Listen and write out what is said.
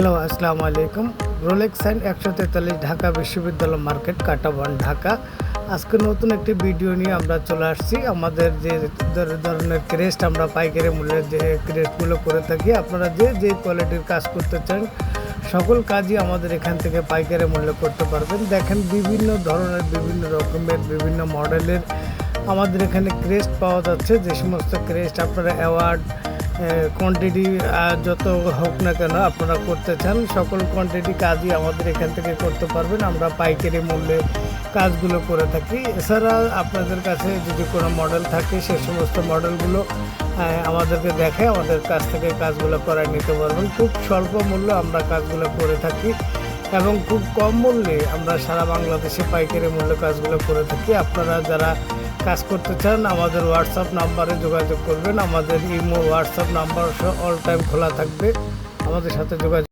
Hello, আসসালামু আলাইকুম। Rolex sign একশো তেতাল্লিশ ঢাকা বিশ্ববিদ্যালয় মার্কেট, কাটাবন, ঢাকা। আজকে নতুন একটি ভিডিও নিয়ে আমরা চলে আসছি। আমাদের যে ধরনের ক্রেস্ট আমরা পাইকারি মূল্যের যে ক্রেস্টগুলো করে থাকি, আপনারা যে যে কোয়ালিটির কাজ করতে চান, সকল কাজই আমাদের এখান থেকে পাইকারি মূল্যে করতে পারবেন। দেখেন, বিভিন্ন ধরনের, বিভিন্ন রকমের, বিভিন্ন মডেলের আমাদের এখানে ক্রেস্ট পাওয়া যাচ্ছে। যে সমস্ত ক্রেস্ট আপনারা অ্যাওয়ার্ড কোয়ান্টিটি যত হোক না কেন আপনারা করতে চান, সকল কোয়ান্টিটি কাজই আমাদের এখান থেকে করতে পারবেন। আমরা পাইকারি মূল্যে কাজগুলো করে থাকি। এছাড়া আপনাদের কাছে যদি কোনো মডেল থাকে, সে সমস্ত মডেলগুলো আমাদেরকে দেখে আমাদের কাছ থেকে কাজগুলো করায় নিতে পারবেন। খুব স্বল্প মূল্যে আমরা কাজগুলো করে থাকি এবং খুব কম মূল্যে আমরা সারা বাংলাদেশে পাইকারি মূল্যে কাজগুলো করে থাকি। আপনারা যারা কাজ করতে চান, আমাদের হোয়াটসঅ্যাপ নাম্বারে যোগাযোগ করবেন। আমাদের imo WhatsApp number all time খোলা থাকবে। আমাদের সাথে যোগাযোগ